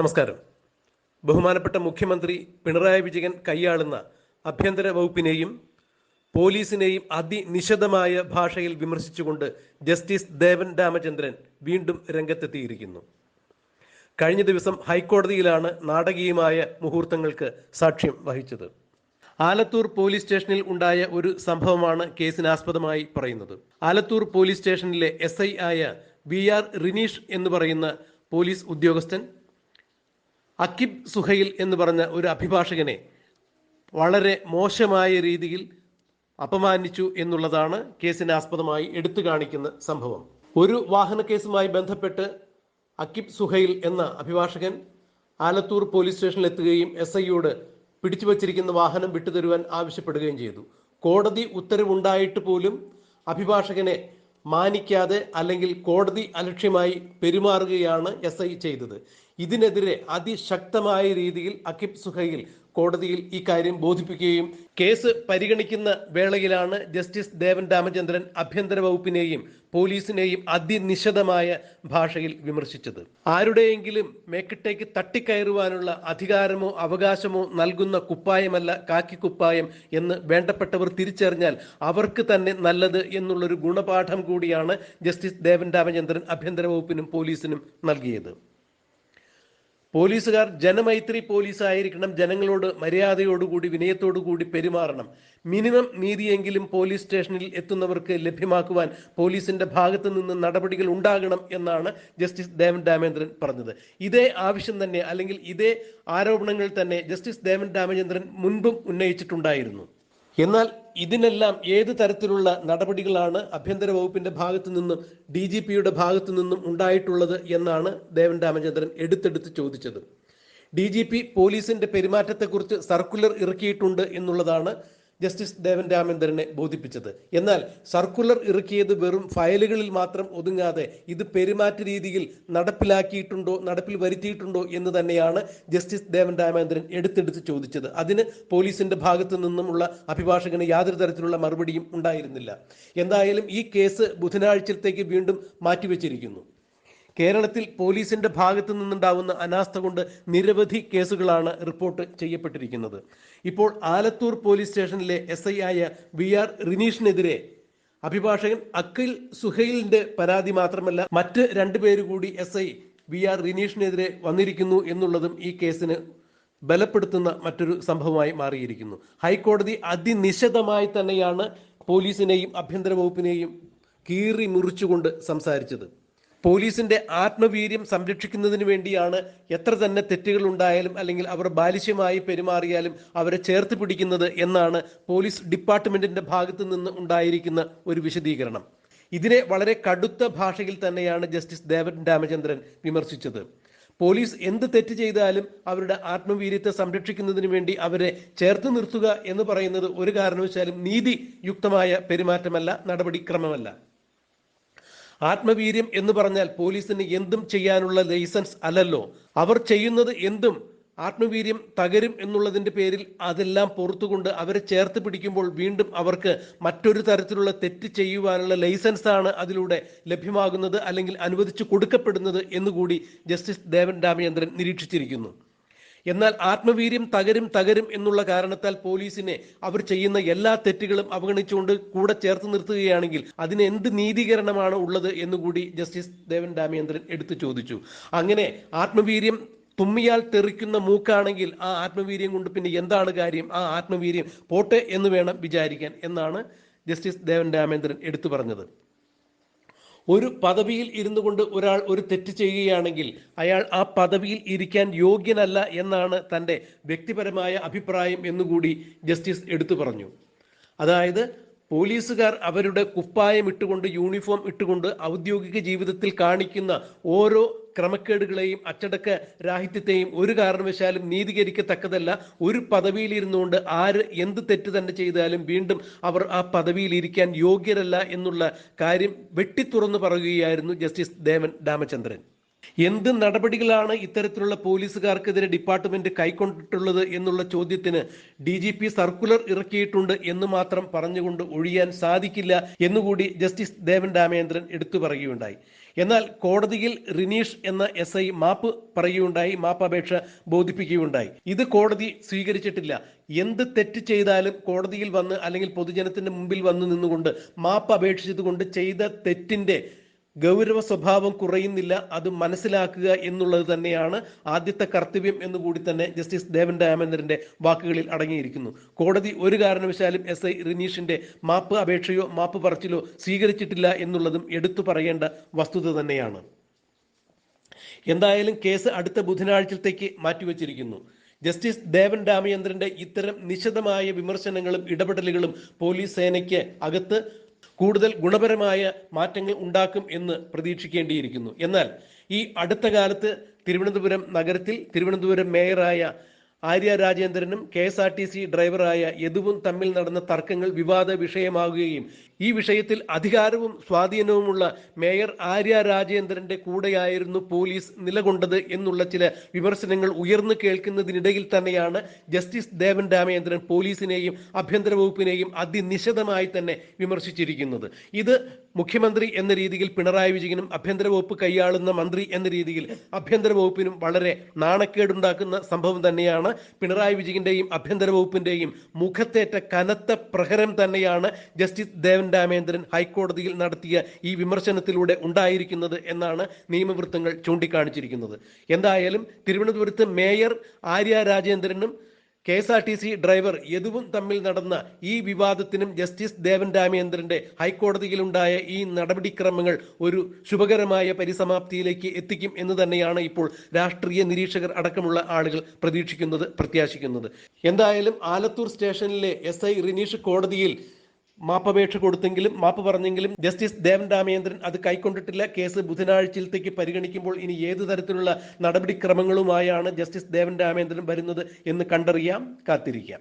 നമസ്കാരം. ബഹുമാനപ്പെട്ട മുഖ്യമന്ത്രി പിണറായി വിജയൻ കൈയാളുന്ന ആഭ്യന്തര വകുപ്പിനെയും പോലീസിനെയും അതിനിശിതമായ ഭാഷയിൽ വിമർശിച്ചുകൊണ്ട് ജസ്റ്റിസ് ദേവൻ രാമചന്ദ്രൻ വീണ്ടും രംഗത്തെത്തിയിരിക്കുന്നു. കഴിഞ്ഞ ദിവസം ഹൈക്കോടതിയിലാണ് നാടകീയമായ മുഹൂർത്തങ്ങൾക്ക് സാക്ഷ്യം വഹിച്ചത്. ആലത്തൂർ പോലീസ് സ്റ്റേഷനിൽ ഉണ്ടായ ഒരു സംഭവമാണ് കേസിനാസ്പദമായി പറയുന്നത്. ആലത്തൂർ പോലീസ് സ്റ്റേഷനിലെ എസ് ഐ ആയ വി ആർ റിനീഷ് എന്ന് പറയുന്ന പോലീസ് ഉദ്യോഗസ്ഥൻ അക്കിബ് സുഹൈൽ എന്ന് പറഞ്ഞ ഒരു അഭിഭാഷകനെ വളരെ മോശമായ രീതിയിൽ അപമാനിച്ചു എന്നുള്ളതാണ് കേസിനെ ആസ്പദമായി എടുത്തു കാണിക്കുന്ന സംഭവം. ഒരു വാഹന കേസുമായി ബന്ധപ്പെട്ട് അക്കിബ് സുഹൈൽ എന്ന അഭിഭാഷകൻ ആലത്തൂർ പോലീസ് സ്റ്റേഷനിൽ എത്തുകയും എസ് ഐയോട് പിടിച്ചു വച്ചിരിക്കുന്ന വാഹനം വിട്ടുതരുവാൻ ആവശ്യപ്പെടുകയും ചെയ്തു. കോടതി ഉത്തരവുണ്ടായിട്ട് പോലും അഭിഭാഷകനെ മാനിക്കാതെ അല്ലെങ്കിൽ കോടതി അലക്ഷ്യമായി പെരുമാറുകയാണ് എസ് ഐ ചെയ്തത്. ഇതിനെതിരെ അതിശക്തമായ രീതിയിൽ അക്കിബ് സുഹൈൽ കോടതിയിൽ ഇക്കാര്യം കാര്യം ബോധിപ്പിക്കുകയും കേസ് പരിഗണിക്കുന്ന വേളയിലാണ് ജസ്റ്റിസ് ദേവൻ രാമചന്ദ്രൻ ആഭ്യന്തര വകുപ്പിനെയും പോലീസിനെയും അതിനിശിതമായ ഭാഷയിൽ വിമർശിച്ചത്. ആരുടെയെങ്കിലും മേക്കിട്ടേക്ക് തട്ടിക്കയറുവാനുള്ള അധികാരമോ അവകാശമോ നൽകുന്ന കുപ്പായമല്ല കാക്കി കുപ്പായം എന്ന് വേണ്ടപ്പെട്ടവർ തിരിച്ചറിഞ്ഞാൽ അവർക്ക് തന്നെ നല്ലത് എന്നുള്ളൊരു ഗുണപാഠം കൂടിയാണ് ജസ്റ്റിസ് ദേവൻ രാമചന്ദ്രൻ ആഭ്യന്തര വകുപ്പിനും പോലീസിനും നൽകിയത്. പോലീസുകാർ ജനമൈത്രി പോലീസ് ആയിരിക്കണം ജനങ്ങളോട് മര്യാദയോടുകൂടി വിനയത്തോടുകൂടി പെരുമാറണം. മിനിമം നീതിയെങ്കിലും പോലീസ് സ്റ്റേഷനിൽ എത്തുന്നവർക്ക് ലഭ്യമാക്കുവാൻ പോലീസിന്റെ ഭാഗത്ത് നിന്ന് നടപടികൾ ഉണ്ടാകണം എന്നാണ് ജസ്റ്റിസ് ദേവൻ രാമേന്ദ്രൻ പറഞ്ഞത്. ഇതേ ആവശ്യം തന്നെ അല്ലെങ്കിൽ ഇതേ ആരോപണങ്ങൾ തന്നെ ജസ്റ്റിസ് ദേവൻ രാമചന്ദ്രൻ മുൻപും ഉന്നയിച്ചിട്ടുണ്ടായിരുന്നു. എന്നാൽ ഇതിനെല്ലാം ഏത് തരത്തിലുള്ള നടപടികളാണ് ആഭ്യന്തര വകുപ്പിന്റെ ഭാഗത്തു നിന്നും ഡി ജി പിയുടെ ഭാഗത്തു നിന്നും ഉണ്ടായിട്ടുള്ളത് എന്നാണ് ദേവൻ രാമചന്ദ്രൻ എടുത്തെടുത്ത് ചോദിച്ചത്. ഡി ജി പി പോലീസിന്റെ പെരുമാറ്റത്തെക്കുറിച്ച് സർക്കുലർ ഇറക്കിയിട്ടുണ്ട് എന്നുള്ളതാണ് ജസ്റ്റിസ് ദേവൻ രാമേന്ദ്രനെ ബോധിപ്പിച്ചത്. എന്നാൽ സർക്കുലർ ഇറക്കിയത് വെറും ഫയലുകളിൽ മാത്രം ഒതുങ്ങാതെ ഇത് പെരുമാറ്റ രീതിയിൽ നടപ്പിലാക്കിയിട്ടുണ്ടോ നടപ്പിൽ വരുത്തിയിട്ടുണ്ടോ എന്ന് തന്നെയാണ് ജസ്റ്റിസ് ദേവൻ രാമേന്ദ്രൻ എടുത്തെടുത്ത് ചോദിച്ചത്. അതിന് പോലീസിന്റെ ഭാഗത്തു നിന്നുമുള്ള അഭിഭാഷകന് യാതൊരു തരത്തിലുള്ള മറുപടിയും ഉണ്ടായിരുന്നില്ല. എന്തായാലും ഈ കേസ് ബുധനാഴ്ചത്തേക്ക് വീണ്ടും മാറ്റിവെച്ചിരിക്കുന്നു. കേരളത്തിൽ പോലീസിന്റെ ഭാഗത്തു നിന്നുണ്ടാവുന്ന അനാസ്ഥ കൊണ്ട് നിരവധി കേസുകളാണ് റിപ്പോർട്ട് ചെയ്യപ്പെട്ടിരിക്കുന്നത്. ഇപ്പോൾ ആലത്തൂർ പോലീസ് സ്റ്റേഷനിലെ എസ് ആയ വി ആർ റിനീഷിനെതിരെ അഭിഭാഷകൻ അഖിൽ സുഹൈലിന്റെ പരാതി മാത്രമല്ല മറ്റ് രണ്ടുപേര് കൂടി എസ് ഐ വി ആർ റിനീഷിനെതിരെ വന്നിരിക്കുന്നു എന്നുള്ളതും ഈ കേസിന് ബലപ്പെടുത്തുന്ന മറ്റൊരു സംഭവമായി മാറിയിരിക്കുന്നു. ഹൈക്കോടതി അതിനിശിതമായി തന്നെയാണ് പോലീസിനെയും ആഭ്യന്തര വകുപ്പിനെയും കീറി മുറിച്ചുകൊണ്ട് സംസാരിച്ചത്. പോലീസിന്റെ ആത്മവീര്യം സംരക്ഷിക്കുന്നതിന് വേണ്ടിയാണ് എത്ര തന്നെ തെറ്റുകൾ ഉണ്ടായാലും അല്ലെങ്കിൽ അവർ ബാലിശ്യമായി പെരുമാറിയാലും അവരെ ചേർത്ത് പിടിക്കുന്നത് എന്നാണ് പോലീസ് ഡിപ്പാർട്ട്മെന്റിന്റെ ഭാഗത്തു നിന്ന് ഉണ്ടായിരിക്കുന്ന ഒരു വിശദീകരണം. ഇതിനെ വളരെ കടുത്ത ഭാഷയിൽ തന്നെയാണ് ജസ്റ്റിസ് ദേവൻ രാമചന്ദ്രൻ വിമർശിച്ചത്. പോലീസ് എന്ത് തെറ്റ് ചെയ്താലും അവരുടെ ആത്മവീര്യത്തെ സംരക്ഷിക്കുന്നതിന് വേണ്ടി അവരെ ചേർത്ത് നിർത്തുക എന്ന് പറയുന്നത് ഒരു കാരണവശാലും നീതിയുക്തമായ പെരുമാറ്റമല്ല നടപടിക്രമമല്ല. ആത്മവീര്യം എന്ന് പറഞ്ഞാൽ പോലീസിന് എന്തും ചെയ്യാനുള്ള ലൈസൻസ് അല്ലല്ലോ. അവർ ചെയ്യുന്നത് എന്തും ആത്മവീര്യം തകരും എന്നുള്ളതിന്റെ പേരിൽ അതെല്ലാം പുറത്തുകൊണ്ട് അവരെ ചേർത്ത് പിടിക്കുമ്പോൾ വീണ്ടും അവർക്ക് മറ്റൊരു തരത്തിലുള്ള തെറ്റ് ചെയ്യുവാനുള്ള ലൈസൻസ് ആണ് അതിലൂടെ ലഭ്യമാകുന്നത് അല്ലെങ്കിൽ അനുവദിച്ചു കൊടുക്കപ്പെടുന്നത് എന്നുകൂടി ജസ്റ്റിസ് ദേവൻ രാമചന്ദ്രൻ നിരീക്ഷിച്ചിരിക്കുന്നു. എന്നാൽ ആത്മവീര്യം തകരും തകരും എന്നുള്ള കാരണത്താൽ പോലീസിനെ അവർ ചെയ്യുന്ന എല്ലാ തെറ്റുകളും അവഗണിച്ചുകൊണ്ട് കൂടെ ചേർത്ത് നിർത്തുകയാണെങ്കിൽ അതിന് എന്ത് നീതീകരണമാണ് ഉള്ളത് എന്നുകൂടി ജസ്റ്റിസ് ദേവൻ ദാമേന്ദ്രൻ എടുത്തു ചോദിച്ചു. അങ്ങനെ ആത്മവീര്യം തുമ്മിയാൽ തെറിക്കുന്ന മൂക്കാണെങ്കിൽ ആ ആത്മവീര്യം കൊണ്ട് പിന്നെ എന്താണ് കാര്യം? ആ ആത്മവീര്യം പോട്ടെ എന്ന് വേണം വിചാരിക്കാൻ എന്നാണ് ജസ്റ്റിസ് ദേവൻ രാമേന്ദ്രൻ എടുത്തു പറഞ്ഞത്. ഒരു പദവിയിൽ ഇരുന്നു കൊണ്ട് ഒരാൾ ഒരു തെറ്റ് ചെയ്യുകയാണെങ്കിൽ അയാൾ ആ പദവിയിൽ ഇരിക്കാൻ യോഗ്യനല്ല എന്നാണ് തന്റെ വ്യക്തിപരമായ അഭിപ്രായം എന്നുകൂടി ജസ്റ്റിസ് എടുത്തു പറഞ്ഞു. അതായത് പോലീസുകാർ അവരുടെ കുപ്പായം ഇട്ടുകൊണ്ട് യൂണിഫോം ഇട്ടുകൊണ്ട് ഔദ്യോഗിക ജീവിതത്തിൽ കാണിക്കുന്ന ഓരോ ക്രമക്കേടുകളെയും അച്ചടക്ക രാഹിത്യത്തെയും ഒരു കാരണവശാലും നീതീകരിക്കത്തക്കതല്ല. ഒരു പദവിയിൽ ഇരുന്നുകൊണ്ട് ആര് എന്ത് തെറ്റ് തന്നെ ചെയ്താലും വീണ്ടും അവർ ആ പദവിയിലിരിക്കാൻ യോഗ്യരല്ല എന്നുള്ള കാര്യം വെട്ടിത്തുറന്നു പറയുകയായിരുന്നു ജസ്റ്റിസ് ദേവൻ രാമചന്ദ്രൻ. എന്ത് നടപടികളാണ് ഇത്തരത്തിലുള്ള പോലീസുകാർക്കെതിരെ ഡിപ്പാർട്ട്മെന്റ് കൈക്കൊണ്ടിട്ടുള്ളത് എന്നുള്ള ചോദ്യത്തിന് ഡി ജി പി സർക്കുലർ ഇറക്കിയിട്ടുണ്ട് എന്ന് മാത്രം പറഞ്ഞുകൊണ്ട് ഒഴിയാൻ സാധിക്കില്ല എന്നുകൂടി ജസ്റ്റിസ് ദേവൻ രാമേന്ദ്രൻ എടുത്തു പറയുകയുണ്ടായി. എന്നാൽ കോടതിയിൽ റിനീഷ് എന്ന എസ് ഐ മാപ്പ് പറയുകയുണ്ടായി മാപ്പ് അപേക്ഷ ബോധിപ്പിക്കുകയുണ്ടായി. ഇത് കോടതി സ്വീകരിച്ചിട്ടില്ല. എന്ത് തെറ്റ് ചെയ്താലും കോടതിയിൽ വന്ന് അല്ലെങ്കിൽ പൊതുജനത്തിന്റെ മുമ്പിൽ വന്ന് നിന്നുകൊണ്ട് മാപ്പ് അപേക്ഷിച്ചതുകൊണ്ട് ചെയ്ത തെറ്റിന്റെ ഗൗരവ സ്വഭാവം കുറയുന്നില്ല അത് മനസ്സിലാക്കുക എന്നുള്ളത് തന്നെയാണ് ആദ്യത്തെ കർത്തവ്യം എന്ന് കൂടി തന്നെ ജസ്റ്റിസ് ദേവൻ ദയാമേന്ദ്രന്റെ വാക്കുകളിൽ അടങ്ങിയിരിക്കുന്നു. കോടതി ഒരു കാരണവശാലും എസ് ഐ റിനീഷിന്റെ മാപ്പ് അപേക്ഷയോ മാപ്പ് പറച്ചിലോ സ്വീകരിച്ചിട്ടില്ല എന്നുള്ളതും എടുത്തു പറയേണ്ട വസ്തുത തന്നെയാണ്. എന്തായാലും കേസ് അടുത്ത ബുധനാഴ്ചത്തേക്ക് മാറ്റിവെച്ചിരിക്കുന്നു. ജസ്റ്റിസ് ദേവൻ രാമചന്ദ്രന്റെ ഇത്തരം നിശിതമായ വിമർശനങ്ങളും ഇടപെടലുകളും പോലീസ് സേനയ്ക്ക് അകത്ത് കൂടുതൽ ഗുണപരമായ മാറ്റങ്ങൾ ഉണ്ടാക്കും എന്ന് പ്രതീക്ഷിക്കേണ്ടിയിരിക്കുന്നു. എന്നാൽ ഈ അടുത്ത കാലത്ത് തിരുവനന്തപുരം നഗരത്തിൽ തിരുവനന്തപുരം മേയറായ Arya രാജേന്ദ്രനും K S R T C ഡ്രൈവറായ യദുവും തമ്മിൽ നടന്ന തർക്കങ്ങൾ വിവാദ വിഷയമാകുകയും ഈ വിഷയത്തിൽ അധികാരവും സ്വാധീനവുമുള്ള മേയർ ആര്യ രാജേന്ദ്രന്റെ കൂടെയായിരുന്നു പോലീസ് നിലകൊണ്ടത് എന്നുള്ള ചില വിമർശനങ്ങൾ ഉയർന്നു കേൾക്കുന്നതിനിടയിൽ തന്നെയാണ് ജസ്റ്റിസ് ദേവൻ രാമേന്ദ്രൻ പോലീസിനെയും ആഭ്യന്തര വകുപ്പിനെയും അതിനിശിതമായി തന്നെ വിമർശിച്ചിരിക്കുന്നത്. ഇത് മുഖ്യമന്ത്രി എന്ന രീതിയിൽ പിണറായി വിജയനും ആഭ്യന്തര വകുപ്പ് കൈയാളുന്ന മന്ത്രി എന്ന രീതിയിൽ ആഭ്യന്തര വകുപ്പിനും വളരെ നാണക്കേടുണ്ടാക്കുന്ന സംഭവം തന്നെയാണ് പിണറായി വിജയന്റെയും ആഭ്യന്തര വകുപ്പിന്റെയും മുഖത്തേറ്റ കനത്ത പ്രഹരം തന്നെയാണ് ജസ്റ്റിസ് ദേവൻ രാമേന്ദ്രൻ ഹൈക്കോടതിയിൽ നടത്തിയ ഈ വിമർശനത്തിലൂടെ ഉണ്ടായിരിക്കുന്നത് എന്നാണ് നിയമവൃത്തങ്ങൾ ചൂണ്ടിക്കാണിച്ചിരിക്കുന്നത്. എന്തായാലും തിരുവനന്തപുരത്ത് mayor Arya രാജേന്ദ്രനും K S R T C driver യദുവും തമ്മിൽ നടന്ന ഈ വിവാദത്തിനും ജസ്റ്റിസ് ദേവൻ രാമേന്ദ്രന്റെ ഹൈക്കോടതിയിലുണ്ടായ ഈ നടപടിക്രമങ്ങൾ ഒരു ശുഭകരമായ പരിസമാപ്തിയിലേക്ക് എത്തിക്കും എന്ന് തന്നെയാണ് ഇപ്പോൾ രാഷ്ട്രീയ നിരീക്ഷകർ അടക്കമുള്ള ആളുകൾ പ്രതീക്ഷിക്കുന്നത് പ്രത്യാശിക്കുന്നത്. എന്തായാലും ആലത്തൂർ സ്റ്റേഷനിലെ എസ് ഐ റിനീഷ് കോടതിയിൽ മാപ്പപേക്ഷ കൊടുത്തെങ്കിലും മാപ്പ് പറഞ്ഞെങ്കിലും ജസ്റ്റിസ് ദേവൻ രാമചന്ദ്രൻ അത് കൈക്കൊണ്ടിട്ടില്ല. കേസ് ബുധനാഴ്ചയിലത്തേക്ക് പരിഗണിക്കുമ്പോൾ ഇനി ഏത് തരത്തിലുള്ള നടപടിക്രമങ്ങളുമായാണ് ജസ്റ്റിസ് ദേവൻ രാമചന്ദ്രൻ വരുന്നത് എന്ന് കണ്ടറിയാം കാത്തിരിക്കാം.